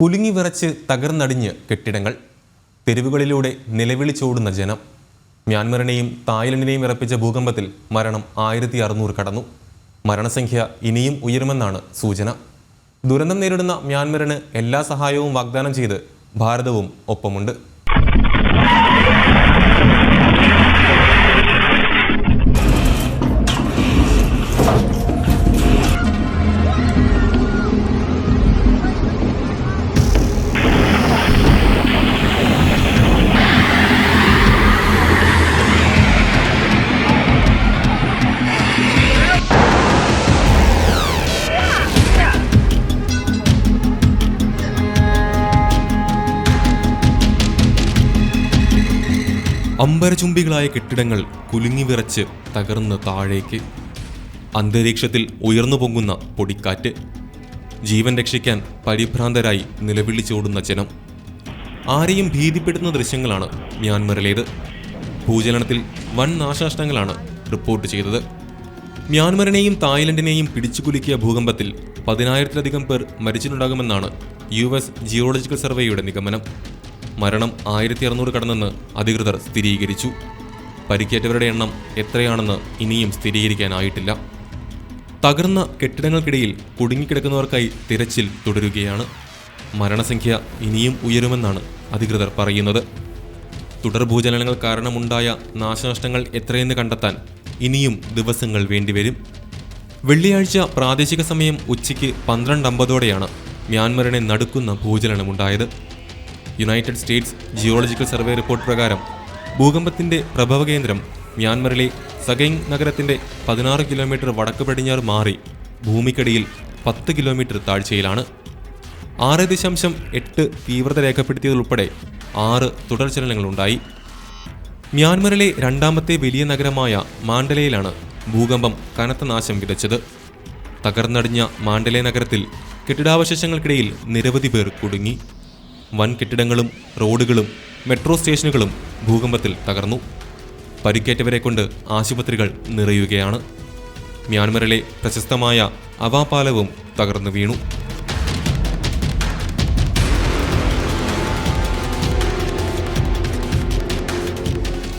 കുലുങ്ങി വിറച്ച് തകർന്നടിഞ്ഞ് കെട്ടിടങ്ങൾ തെരുവുകളിലൂടെ നിലവിളിച്ചോടുന്ന ജനം മ്യാൻമറിനെയും തായ്ലൻഡിനെയും ഇറപ്പിച്ച ഭൂകമ്പത്തിൽ മരണം ആയിരത്തി അറുന്നൂറ് കടന്നു. മരണസംഖ്യ ഇനിയും ഉയരുമെന്നാണ് സൂചന. ദുരന്തം നേരിടുന്ന മ്യാൻമറിന് എല്ലാ സഹായവും വാഗ്ദാനം ചെയ്ത് ഭാരതവും ഒപ്പമുണ്ട്. അമ്പരചുംബികളായ കെട്ടിടങ്ങൾ കുലുങ്ങി വിറച്ച് തകർന്ന് താഴേക്ക്. അന്തരീക്ഷത്തിൽ ഉയർന്നു പൊങ്ങുന്ന പൊടിക്കാറ്റ്. ജീവൻ രക്ഷിക്കാൻ പരിഭ്രാന്തരായി നിലവിളിച്ചോടുന്ന ജനം. ആരെയും ഭീതിപ്പെടുത്തുന്ന ദൃശ്യങ്ങളാണ് മ്യാൻമറിലേത്. ഭൂചലനത്തിൽ വൻ നാശനഷ്ടങ്ങളാണ് റിപ്പോർട്ട് ചെയ്തത്. മ്യാൻമറിനെയും തായ്ലൻഡിനെയും പിടിച്ചുകുലുക്കിയ ഭൂകമ്പത്തിൽ പതിനായിരത്തിലധികം പേർ മരിച്ചിട്ടുണ്ടാകുമെന്നാണ് യു എസ് ജിയോളജിക്കൽ സർവേയുടെ നിഗമനം. മരണം ആയിരത്തി അറുന്നൂറ് കടന്നെന്ന് അധികൃതർ സ്ഥിരീകരിച്ചു. പരിക്കേറ്റവരുടെ എണ്ണം എത്രയാണെന്ന് ഇനിയും സ്ഥിരീകരിക്കാനായിട്ടില്ല. തകർന്ന കെട്ടിടങ്ങൾക്കിടയിൽ കുടുങ്ങിക്കിടക്കുന്നവർക്കായി തിരച്ചിൽ തുടരുകയാണ്. മരണസംഖ്യ ഇനിയും ഉയരുമെന്നാണ് അധികൃതർ പറയുന്നത്. തുടർ ഭൂചലനങ്ങൾ കാരണമുണ്ടായ നാശനഷ്ടങ്ങൾ എത്രയെന്ന് കണ്ടെത്താൻ ഇനിയും ദിവസങ്ങൾ വേണ്ടിവരും. വെള്ളിയാഴ്ച പ്രാദേശിക സമയം ഉച്ചയ്ക്ക് പന്ത്രണ്ട് അമ്പതോടെയാണ് മ്യാൻമറിനെ നടുക്കുന്ന ഭൂചലനമുണ്ടായത്. United States geological survey report പ്രകാരം ഭൂകമ്പത്തിന്റെ പ്രഭവ കേന്ദ്രം മ്യാൻമറിലെ സഗൈങ് നഗരത്തിന്റെ പതിനാറ് കിലോമീറ്റർ വടക്ക് പടിഞ്ഞാറ് മാറി ഭൂമിക്കടിയിൽ പത്ത് കിലോമീറ്റർ താഴ്ചയിലാണ്. ആറ് ദശാംശം എട്ട് തീവ്രത രേഖപ്പെടുത്തിയതുൾപ്പെടെ ആറ് തുടർചലനങ്ങളുണ്ടായി മ്യാൻമറിലെ രണ്ടാമത്തെ വലിയ നഗരമായ മാണ്ടലയിലാണ് ഭൂകമ്പം കനത്ത നാശം വിതച്ചത്. തകർന്നടിഞ്ഞ മാണ്ടലെ നഗരത്തിൽ കെട്ടിടാവശേഷങ്ങൾക്കിടയിൽ നിരവധി പേർ കുടുങ്ങി. വൻ കെട്ടിടങ്ങളും റോഡുകളും മെട്രോ സ്റ്റേഷനുകളും ഭൂകമ്പത്തിൽ തകർന്നു. പരിക്കേറ്റവരെ കൊണ്ട് ആശുപത്രികൾ നിറയുകയാണ്. മ്യാൻമറിലെ പ്രശസ്തമായ അവാപാലവും തകർന്നു വീണു.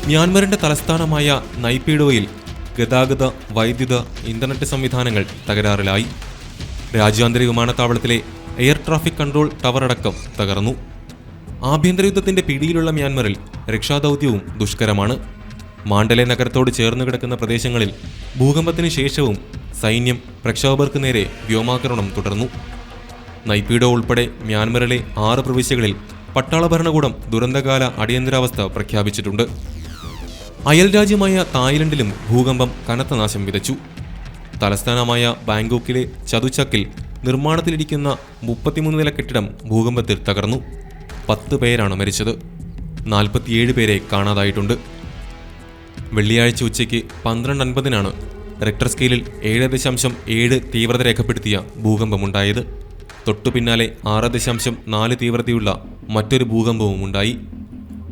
മ്യാൻമറിന്റെ തലസ്ഥാനമായ നൈപീഡോയിൽ ഗതാഗത വൈദ്യുത ഇന്റർനെറ്റ് സംവിധാനങ്ങൾ തകരാറിലായി. രാജ്യാന്തര വിമാനത്താവളത്തിലെ എയർ ട്രാഫിക് കൺട്രോൾ ടവർ അടക്കം തകർന്നു. ആഭ്യന്തര യുദ്ധത്തിന്റെ പിടിയിലുള്ള മ്യാൻമറിൽ രക്ഷാദൗത്യവും ദുഷ്കരമാണ്. മാണ്ടലെ നഗരത്തോട് ചേർന്ന് കിടക്കുന്ന പ്രദേശങ്ങളിൽ ഭൂകമ്പത്തിന് ശേഷവും സൈന്യം പ്രക്ഷോഭകർക്ക് നേരെ വ്യോമാക്രമണം തുടർന്നു. നൈപീഡോ ഉൾപ്പെടെ മ്യാൻമറിലെ ആറ് പ്രവിശ്യകളിൽ പട്ടാള ഭരണകൂടം ദുരന്തകാല അടിയന്തരാവസ്ഥ പ്രഖ്യാപിച്ചിട്ടുണ്ട്. അയൽ രാജ്യമായ തായ്ലൻഡിലും ഭൂകമ്പം കനത്ത നാശം വിതച്ചു. തലസ്ഥാനമായ ബാങ്കോക്കിലെ ചതുചക്കിൽ നിർമ്മാണത്തിലിരിക്കുന്ന മുപ്പത്തിമൂന്ന് നില കെട്ടിടം ഭൂകമ്പത്തിൽ തകർന്നു. പത്ത് പേരാണ് മരിച്ചത്. നാൽപ്പത്തിയേഴ് പേരെ കാണാതായിട്ടുണ്ട്. വെള്ളിയാഴ്ച ഉച്ചയ്ക്ക് പന്ത്രണ്ട് അൻപതിനാണ് റെക്ടർ സ്കെയിലിൽ ഏഴ് ദശാംശം ഏഴ് തീവ്രത രേഖപ്പെടുത്തിയ ഭൂകമ്പമുണ്ടായത്. തൊട്ടു പിന്നാലെ ആറ് ദശാംശം നാല് തീവ്രതയുള്ള മറ്റൊരു ഭൂകമ്പവും ഉണ്ടായി.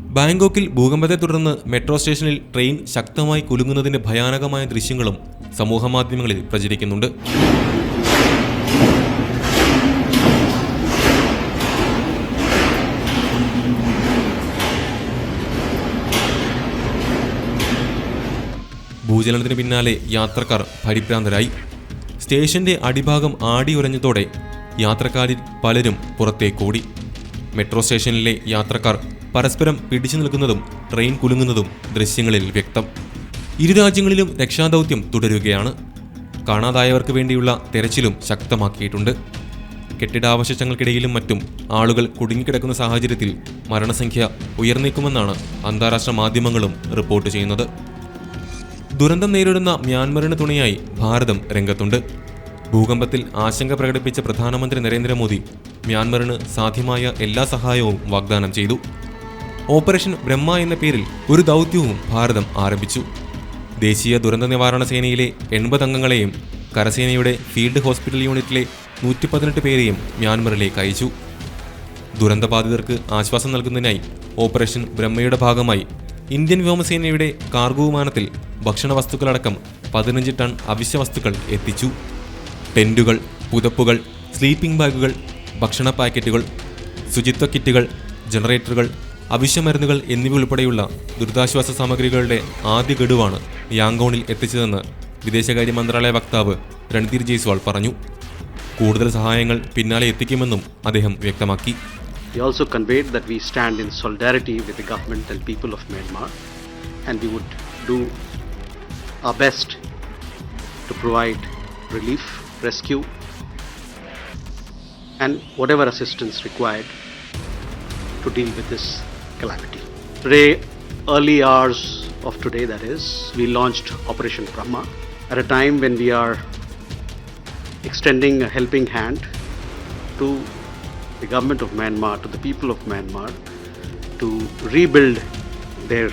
ബാങ്കോക്കിൽ ഭൂകമ്പത്തെ തുടർന്ന് മെട്രോ സ്റ്റേഷനിൽ ട്രെയിൻ ശക്തമായി കുലുങ്ങുന്നതിന്റെ ഭയാനകമായ ദൃശ്യങ്ങളും സമൂഹമാധ്യമങ്ങളിൽ പ്രചരിക്കുന്നുണ്ട്. ഭൂചലനത്തിന് പിന്നാലെ യാത്രക്കാർ പരിഭ്രാന്തരായി. സ്റ്റേഷന്റെ അടിഭാഗം ആടിയുരഞ്ഞതോടെ യാത്രക്കാരിൽ പലരും പുറത്തേക്കോടി. മെട്രോ സ്റ്റേഷനിലെ യാത്രക്കാർ പരസ്പരം പിടിച്ചു നിൽക്കുന്നതും ട്രെയിൻ കുലുങ്ങുന്നതും ദൃശ്യങ്ങളിൽ വ്യക്തം. ഇരു രാജ്യങ്ങളിലും രക്ഷാദൗത്യം തുടരുകയാണ്. കാണാതായവർക്ക് വേണ്ടിയുള്ള തെരച്ചിലും ശക്തമാക്കിയിട്ടുണ്ട്. കെട്ടിടാവശിഷ്ടങ്ങൾക്കിടയിലും മറ്റും ആളുകൾ കുടുങ്ങിക്കിടക്കുന്ന സാഹചര്യത്തിൽ മരണസംഖ്യ ഉയർന്നേക്കുമെന്നാണ് അന്താരാഷ്ട്ര മാധ്യമങ്ങളും റിപ്പോർട്ട് ചെയ്യുന്നത്. ദുരന്തം നേരിടുന്ന മ്യാൻമറിന് തുണയായി ഭാരതം രംഗത്തുണ്ട്. ഭൂകമ്പത്തിൽ ആശങ്ക പ്രകടിപ്പിച്ച പ്രധാനമന്ത്രി നരേന്ദ്രമോദി മ്യാൻമറിന് സാധ്യമായ എല്ലാ സഹായവും വാഗ്ദാനം ചെയ്തു. ഓപ്പറേഷൻ ബ്രഹ്മ എന്ന പേരിൽ ഒരു ദൗത്യവും ഭാരതം ആരംഭിച്ചു. ദേശീയ ദുരന്ത നിവാരണ സേനയിലെ എൺപത് അംഗങ്ങളെയും കരസേനയുടെ ഫീൽഡ് ഹോസ്പിറ്റൽ യൂണിറ്റിലെ നൂറ്റി പതിനെട്ട് പേരെയും മ്യാൻമറിലേക്ക് അയച്ചു. ദുരന്തബാധിതർക്ക് ആശ്വാസം നൽകുന്നതിനായി ഓപ്പറേഷൻ ബ്രഹ്മയുടെ ഭാഗമായി ഇന്ത്യൻ വ്യോമസേനയുടെ കാർഗോ വിമാനത്തിൽ ഭക്ഷണ വസ്തുക്കളടക്കം പതിനഞ്ച് ടൺ അവശ്യ വസ്തുക്കൾ എത്തിച്ചു. ടെന്റുകൾ പുതപ്പുകൾ സ്ലീപ്പിംഗ് ബാഗുകൾ ഭക്ഷണ പാക്കറ്റുകൾ ശുചിത്വ കിറ്റുകൾ ജനറേറ്ററുകൾ അവശ്യമരുന്നുകൾ എന്നിവ ഉൾപ്പെടെയുള്ള ദുരിതാശ്വാസ സാമഗ്രികളുടെ ആദ്യ ഗഡുവാണ് യാങ്കോണിൽ എത്തിച്ചതെന്ന് വിദേശകാര്യ മന്ത്രാലയ വക്താവ് രൺധീർ ജയ്സ്വാൾ പറഞ്ഞു. കൂടുതൽ സഹായങ്ങൾ പിന്നാലെ എത്തിക്കുമെന്നും അദ്ദേഹം വ്യക്തമാക്കി. He also conveyed that we stand in solidarity with the government and people of Myanmar and we would do our best to provide relief, rescue, and whatever assistance required to deal with this calamity. Today, early hours of today, that is, we launched Operation Brahma at a time when we are extending a helping hand to the government of Myanmar, to the people of Myanmar, to rebuild their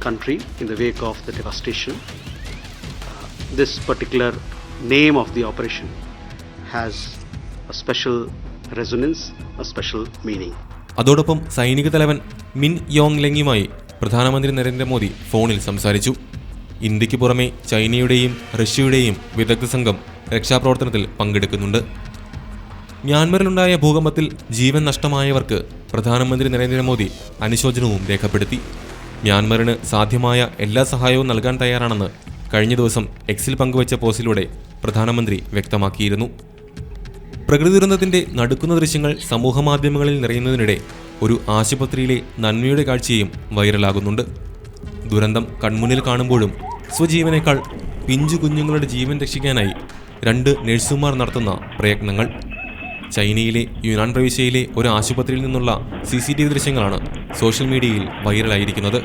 country in the wake of the devastation. Uh, this particular name of the operation has a special resonance, a special meaning. അതോടൊപ്പം സൈനിക തലവൻ മിൻ Yong ലെങ്ങുമായി പ്രധാനമന്ത്രി നരേന്ദ്രമോദി ഫോണിൽ സംസാരിച്ചു ഇന്ത്യയ്ക്ക് പുറമെ ചൈനയുടെയും റഷ്യയുടെയും വിദഗ്ധ സംഘം രക്ഷാപ്രവർത്തനത്തിൽ പങ്കെടുക്കുന്നുണ്ട് മ്യാൻമറിലുണ്ടായ ഭൂകമ്പത്തിൽ ജീവൻ നഷ്ടമായവർക്ക് പ്രധാനമന്ത്രി നരേന്ദ്രമോദി അനുശോചനവും രേഖപ്പെടുത്തി. മ്യാൻമറിന് സാധ്യമായ എല്ലാ സഹായവും നൽകാൻ തയ്യാറാണെന്ന് കഴിഞ്ഞ ദിവസം എക്സിൽ പങ്കുവച്ച പോസ്റ്റിലൂടെ പ്രധാനമന്ത്രി വ്യക്തമാക്കിയിരുന്നു. പ്രകൃതി ദുരന്തത്തിന്റെ നടുക്കുന്ന ദൃശ്യങ്ങൾ സമൂഹമാധ്യമങ്ങളിൽ നിറയുന്നതിനിടെ ഒരു ആശുപത്രിയിലെ നന്മയുടെ കാഴ്ചയും വൈറലാകുന്നുണ്ട്. ദുരന്തം കൺമുന്നിൽ കാണുമ്പോഴും സ്വജീവനേക്കാൾ പിഞ്ചു കുഞ്ഞുങ്ങളുടെ ജീവൻ രക്ഷിക്കാനായി രണ്ട് നഴ്സുമാർ നടത്തുന്ന പ്രയത്നങ്ങൾ. ചൈനയിലെ യുനാൻ പ്രവിശ്യയിലെ ഒരു ആശുപത്രിയിൽ നിന്നുള്ള സി സി ടി വി ദൃശ്യങ്ങളാണ് സോഷ്യൽ മീഡിയയിൽ വൈറലായിരിക്കുന്നത്.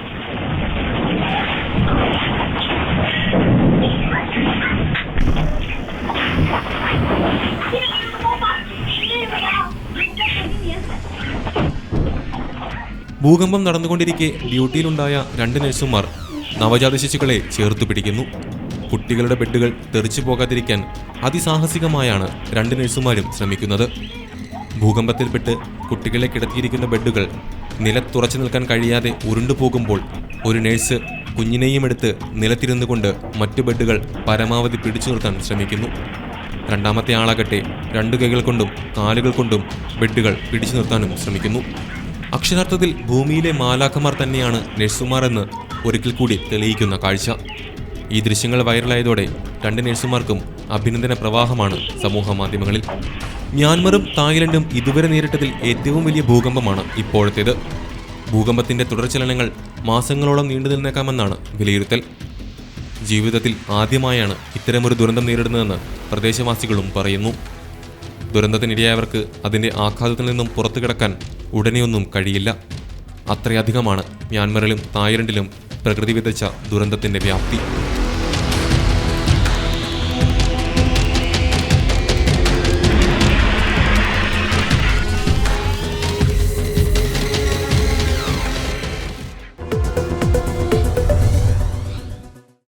ഭൂകമ്പം നടന്നുകൊണ്ടിരിക്കെ ഡ്യൂട്ടിയിലുണ്ടായ രണ്ട് നഴ്സുമാർ നവജാത ശിശുക്കളെ ചേർത്തു പിടിക്കുന്നു. കുട്ടികളുടെ ബെഡുകൾ തെറിച്ചു പോകാതിരിക്കാൻ അതിസാഹസികമായാണ് രണ്ട് നഴ്സുമാരും ശ്രമിക്കുന്നത്. ഭൂകമ്പത്തിൽപ്പെട്ട് കുട്ടികളെ കിടത്തിയിരിക്കുന്ന ബെഡുകൾ നിലത്തുറച്ചു നിൽക്കാൻ കഴിയാതെ ഉരുണ്ടുപോകുമ്പോൾ ഒരു നഴ്സ് കുഞ്ഞിനെയും എടുത്ത് നിലത്തിരുന്നു കൊണ്ട് മറ്റു ബെഡുകൾ പരമാവധി പിടിച്ചു നിർത്താൻ ശ്രമിക്കുന്നു. രണ്ടാമത്തെ ആളാകട്ടെ രണ്ട് കൈകൾ കൊണ്ടും കാലുകൾ കൊണ്ടും ബെഡുകൾ പിടിച്ചു നിർത്താനും ശ്രമിക്കുന്നു. അക്ഷരാർത്ഥത്തിൽ ഭൂമിയിലെ മാലാഖമാർ തന്നെയാണ് നഴ്സുമാർ എന്ന് ഒരിക്കൽ കൂടി തെളിയിക്കുന്ന കാഴ്ച. ഈ ദൃശ്യങ്ങൾ വൈറലായതോടെ രണ്ട് നഴ്സുമാർക്കും അഭിനന്ദന പ്രവാഹമാണ് സമൂഹ മാധ്യമങ്ങളിൽ. മ്യാൻമറും തായ്ലൻഡും ഇതുവരെ നേരിട്ടതിൽ ഏറ്റവും വലിയ ഭൂകമ്പമാണ് ഇപ്പോഴത്തേത്. ഭൂകമ്പത്തിന്റെ തുടർചലനങ്ങൾ മാസങ്ങളോളം നീണ്ടു നിന്നേക്കാമെന്നാണ് വിലയിരുത്തൽ. ജീവിതത്തിൽ ആദ്യമായാണ് ഇത്തരമൊരു ദുരന്തം നേരിടുന്നതെന്ന് പ്രദേശവാസികളും പറയുന്നു. ദുരന്തത്തിനിരയായവർക്ക് അതിന്റെ ആഘാതത്തിൽ നിന്നും പുറത്തു കിടക്കാൻ ഉടനെയൊന്നും കഴിയില്ല. അത്രയധികമാണ് മ്യാൻമറിലും തായ്ലൻഡിലും പ്രകൃതി വിതച്ച ദുരന്തത്തിന്റെ വ്യാപ്തി.